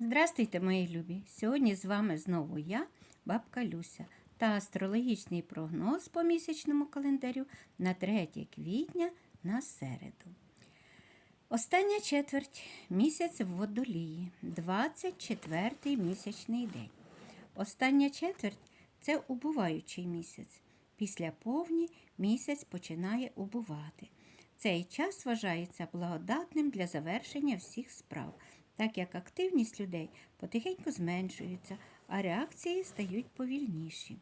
Здравствуйте, мої любі! Сьогодні з вами знову я, бабка Люся, та астрологічний прогноз по місячному календарю на 3 квітня на середу. Остання четверть місяць в водолії, 24 місячний день. Остання четверть це убуваючий місяць. Після повні місяць починає убувати. Цей час вважається благодатним для завершення всіх справ, так як активність людей потихеньку зменшується, а реакції стають повільніші.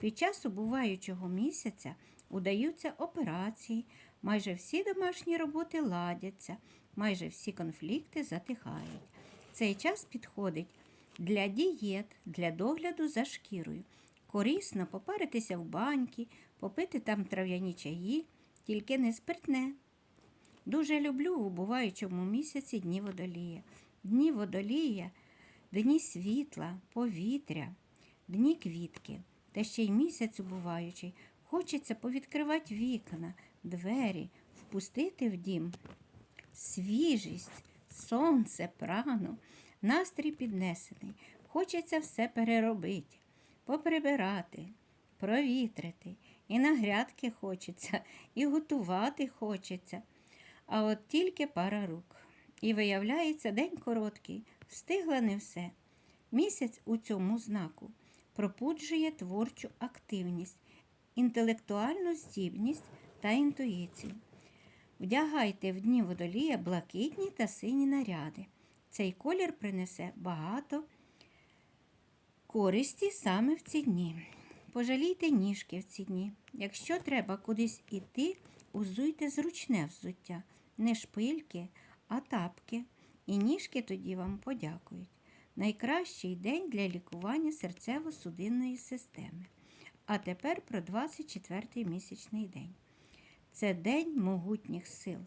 Під час убуваючого місяця удаються операції, майже всі домашні роботи ладяться, майже всі конфлікти затихають. Цей час підходить для дієт, для догляду за шкірою. Корисно попаритися в баньки, попити там трав'яні чаї, тільки не спиртне. Дуже люблю в убуваючому місяці дні водолія. Дні водолія, дні світла, повітря, дні квітки. Та ще й місяць убуваючий. Хочеться повідкривати вікна, двері, впустити в дім. Свіжість, сонце, прану, настрій піднесений. Хочеться все переробити, поприбирати, провітрити. І на грядки хочеться, і готувати хочеться. А от тільки пара рук. І виявляється, день короткий, встигла не все. Місяць у цьому знаку пропуджує творчу активність, інтелектуальну здібність та інтуїцію. Вдягайте в дні водолія блакитні та сині наряди. Цей колір принесе багато користі саме в ці дні. Пожалійте ніжки в ці дні. Якщо треба кудись іти, узуйте зручне взуття, не шпильки, а тапки. І ніжки тоді вам подякують. Найкращий день для лікування серцево-судинної системи. А тепер про 24-й місячний день. Це день могутніх сил.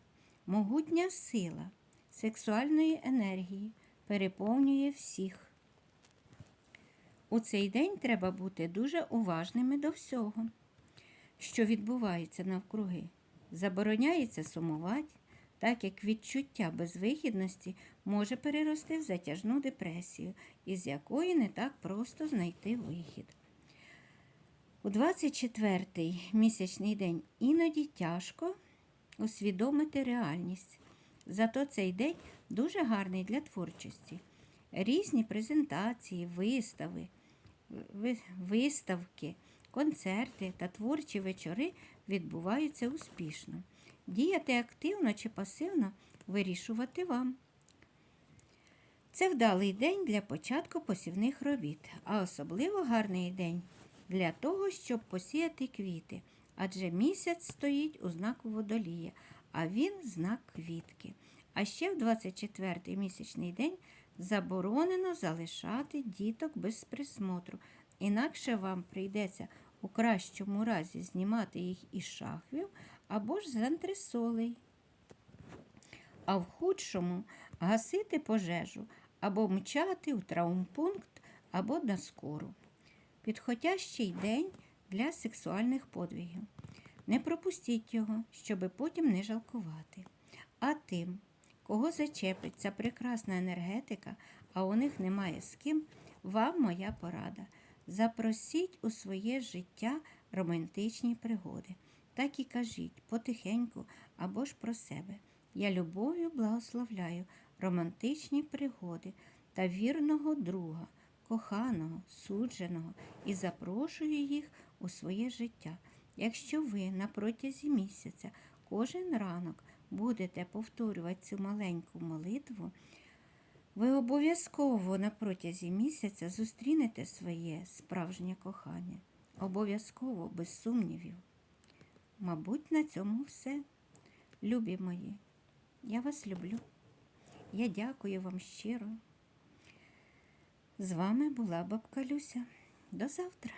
Могутня сила сексуальної енергії переповнює всіх. У цей день треба бути дуже уважними до всього, що відбувається навкруги. Забороняється сумувати, так як відчуття безвихідності може перерости в затяжну депресію, із якої не так просто знайти вихід. У 24-й місячний день іноді тяжко усвідомити реальність. Зато цей день дуже гарний для творчості. Різні презентації, вистави, виставки, концерти та творчі вечори відбуваються успішно. Діяти активно чи пасивно вирішувати вам. Це вдалий день для початку посівних робіт, а особливо гарний день для того, щоб посіяти квіти, адже місяць стоїть у знаку водолія, а він знак квітки. А ще в 24-й місячний день заборонено залишати діток без присмотру, інакше вам прийдеться у кращому разі знімати їх із шахвів або ж з антресолей а в худшому гасити пожежу або мчати в травмпункт або на скору. Підходящий день для сексуальних подвигів. Не пропустіть його, щоби потім не жалкувати. А тим, кого зачепить ця прекрасна енергетика, а у них немає з ким, вам моя порада. Запросіть у своє життя романтичні пригоди. Так і кажіть потихеньку або ж про себе. Я любов'ю благословляю романтичні пригоди та вірного друга, коханого, судженого і запрошую їх у своє життя. Якщо ви на протязі місяця кожен ранок будете повторювати цю маленьку молитву, ви обов'язково на протязі місяця зустрінете своє справжнє кохання. Обов'язково, без сумнівів. Мабуть, на цьому все. Любі мої, я вас люблю. Я дякую вам щиро. З вами була бабка Люся. До завтра.